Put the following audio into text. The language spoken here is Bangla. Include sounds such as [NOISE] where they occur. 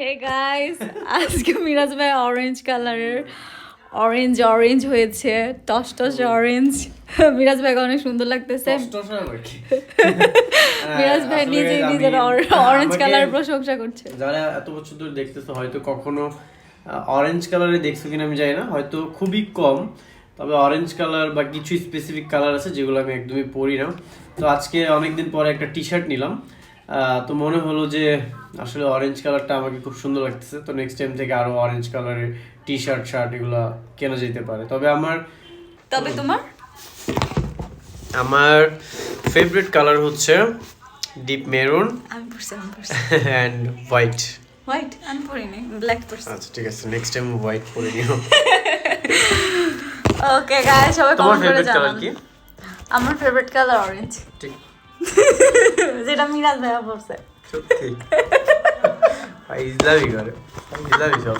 হে গাইস আজকে মিরাজ ভাই অরেঞ্জ কালারের অরেঞ্জ অরেঞ্জ হয়েছে টস টস অরেঞ্জ মিরাজ ভাইকে অনেক সুন্দর লাগতেছে। [LAUGHS] মিরাজ ভাই নিজে নিজের অরেঞ্জ কালার প্রশংসা করছে। যারা এত বছর ধরে দেখতেছো হয়তো কখনো অরেঞ্জ কালারে দেখছ কিনা আমি জানি না হয়তো খুবই কম। তবে অরেঞ্জ কালার বা কিছু স্পেসিফিক কালার আছে যেগুলো আমি একদমই পরি না। তো আজকে অনেকদিন পরে একটা টি শার্ট নিলাম। তো মনে হলো যে আসলে অরেঞ্জ কালারটা আমাকে খুব সুন্দর লাগতেছে। তো নেক্সট টাইম থেকে আরও অরেঞ্জ কালারের টি শার্ট শার্ট এগুলো কেনা যেতে পারে। তবে আমার তবে তোমার? আমার ফেভারিট কালার হচ্ছে deep maroon and white white আমি ব্ল্যাক পড়ছি [LAUGHS] আচ্ছা ঠিক আছে নেক্সট টাইম হোয়াইট পরে নিও। [LAUGHS] ওকে গাইস সবাই কমেন্ট করে ফেভারিট কালার কি? আমার ফেভারিট কালার অরেঞ্জ ঠিক। [LAUGHS] যেটা মিরাজ ভাইয়া পড়ছে সত্যি [LAUGHS] ইসলামই করে ইসলামই সব